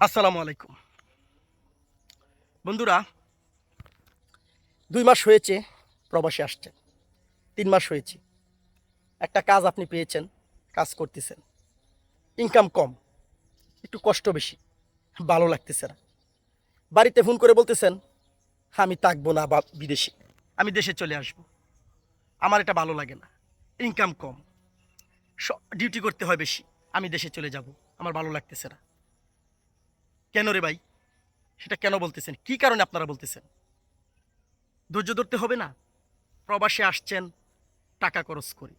আসসালামু আলাইকুম। বন্ধুরা, দুই মাস হয়েছে, প্রবাসে আসছেন। তিন মাস হয়েছে। একটা কাজ আপনি পেয়েছেন, কাজ করতেছেন। ইনকাম কম, একটু কষ্ট বেশি, ভালো লাগতেছে না। বাড়িতে ফোন করে বলতেছেন, আমি থাকব না বা বিদেশে, আমি দেশে চলে আসব। আমার এটা ভালো লাগে না। ইনকাম কম। ডিউটি করতে হয় বেশি, আমি দেশে চলে যাব। আমার ভালো লাগতেছে না। কেন রে ভাই? সেটা কেন বলতেছেন? কি কারণে আপনারা বলতেছেন? ধৈর্য ধরতে হবে না? প্রবাসে আসছেন, টাকা খরচ করে।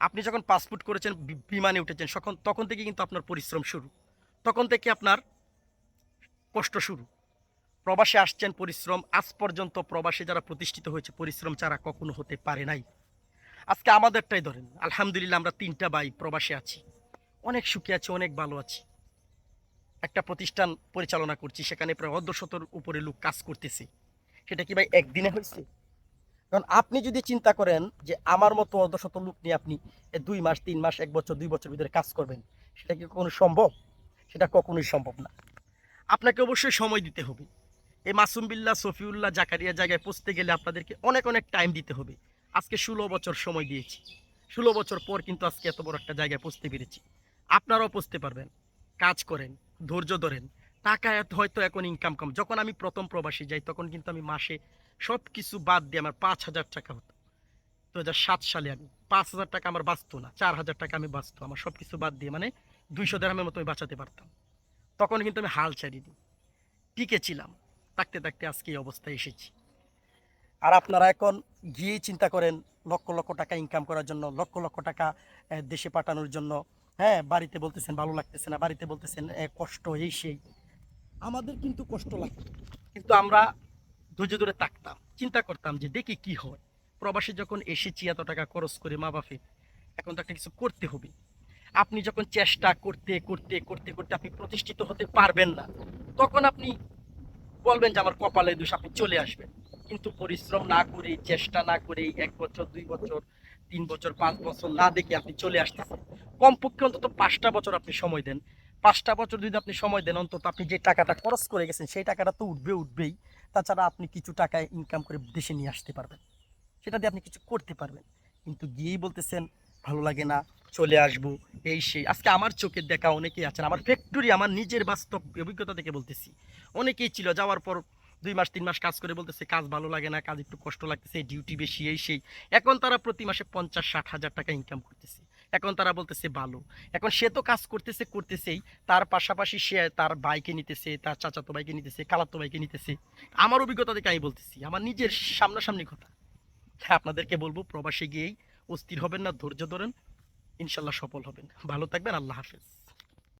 আপনি যখন পাসপোর্ট করেছেন বিমানে উঠেছেন তখন তখন থেকে কিন্তু আপনার পরিশ্রম শুরু। তখন থেকে আপনার কষ্ট শুরু। প্রবাসে আসছেন, পরিশ্রম, আজ পর্যন্ত প্রবাসে যারা প্রতিষ্ঠিত হয়েছে, পরিশ্রম ছাড়া কখনো হতে পারে নাই। আজকে আমাদেরটাই ধরেন। আলহামদুলিল্লাহ আমরা তিনটা ভাই প্রবাসে আছি। অনেক সুখী আছি, অনেক ভালো আছি। একটা প্রতিষ্ঠান পরিচালনা করছি, সেখানে প্রায় অর্ধশতর উপরে লোক কাজ করতেছি। সেটা কি ভাই একদিনে হয়েছে? কারণ আপনি যদি চিন্তা করেন যে আমার মতো অর্ধশত লোক নিয়ে আপনি দুই মাস, তিন মাস, এক বছর, দুই বছর ভিতরে কাজ করবেন, সেটা কি কখনো সম্ভব? সেটা কখনোই সম্ভব না। আপনাকে অবশ্যই সময় দিতে হবে। এই মাসুম বিল্লাহ সফিউল্লাহ, জাকারিয়া জায়গায় পৌঁছতে গেলে আপনাদেরকে অনেক অনেক টাইম দিতে হবে। আজকে ষোলো বছর সময় দিয়েছি। ষোলো বছর পর কিন্তু আজকে এত বড় একটা জায়গায় পৌঁছতে পেরেছি। আপনারাও পৌঁছতে পারবেন। কাজ করেন। ধৈর্য ধরেন টাকা হয়তো এখন ইনকাম কম। যখন আমি প্রথম প্রবাসী যাই, তখন কিন্তু আমি মাসে সব কিছু বাদ দিয়ে আমার পাঁচ হাজার টাকা হতো। দু হাজার সাত সালে আমি পাঁচ হাজার টাকা আমার বাঁচতো না, চার হাজার টাকা আমি বাঁচতো। আমার সব কিছু বাদ দিয়ে মানে দুইশো দেড়ামের মতো আমি বাঁচাতে পারতাম। তখন কিন্তু আমি হাল ছাড়ি দিই। টিকে ছিলাম থাকতে থাকতে আজকে এই অবস্থায় এসেছি। আর আপনারা এখন গিয়েই চিন্তা করেন, লক্ষ লক্ষ টাকা ইনকাম করার জন্য, লক্ষ লক্ষ টাকা দেশে পাঠানোর জন্য। হ্যাঁ বাড়িতে বলতেছেন, ভালো লাগতেছে না, বাড়িতে বলতেছেন কষ্ট, এই সেই। আমাদের কিন্তু কষ্ট লাগতো, কিন্তু আমরা ধৈর্য ধরে থাকতাম, চিন্তা করতাম যে দেখি কি হয়। প্রবাসে যখন এসেছি, এত টাকা খরচ করে মা বাপে এখন তো একটা কিছু করতে হবে। আপনি যখন চেষ্টা করতে করতে করতে করতে আপনি প্রতিষ্ঠিত হতে পারবেন না, তখন আপনি বলবেন যে আমার কপালে দোষ, আপনি চলে আসবেন। কিন্তু পরিশ্রম না করে চেষ্টা না করে এক বছর, দুই বছর, তিন বছর, পাঁচ বছর না দেখে আপনি চলে আসতেছেন। কমপক্ষে অন্তত পাঁচটা বছর আপনি সময় দেন। পাঁচটা বছর যদি আপনি সময় দেন, অন্তত আপনি যে টাকাটা খরচ করে গেছেন, সেই টাকাটা তো উঠবে, উঠবেই। তাছাড়া আপনি কিছু টাকা ইনকাম করে দেশে নিয়ে আসতে পারবেন। সেটা দিয়ে আপনি কিছু করতে পারবেন। কিন্তু গিয়েই বলতেছেন, ভালো লাগে না, চলে আসব। এই সেই, আজকে আমার চোখের দেখা অনেকেই আছেন। আমার ফ্যাক্টরি আমার নিজের বাস্তব অভিজ্ঞতা থেকে বলতেছি। অনেকেই ছিল, যাওয়ার পর দুই মাস, তিন মাস কাজ করে বলতেছে, কাজ ভালো লাগে না, কাজ একটু কষ্ট লাগতেছে ডিউটি বেশি, এই সেই। এখন তারা প্রতি মাসে পঞ্চাশ, ষাট হাজার টাকা ইনকাম করতেছে। এখন তারা বলতেছে ভালো। এখন সে তো কাজ করতেছে, করতেছেই। তার পাশাপাশি সে তার বাইকে নিতেছে, তার চাচাতো বাইকে নিতেছে কালাতো বাইকে নিতেছে। আমার অভিজ্ঞতা থেকে আমি বলতেছি, আমার নিজের সামনাসামনি কথা। হ্যাঁ আপনাদেরকে বলব, প্রবাসে গিয়েই অস্থির হবেন না, ধৈর্য ধরেন। ইনশাল্লাহ সফল হবেন। ভালো থাকবেন, আল্লাহ হাফেজ।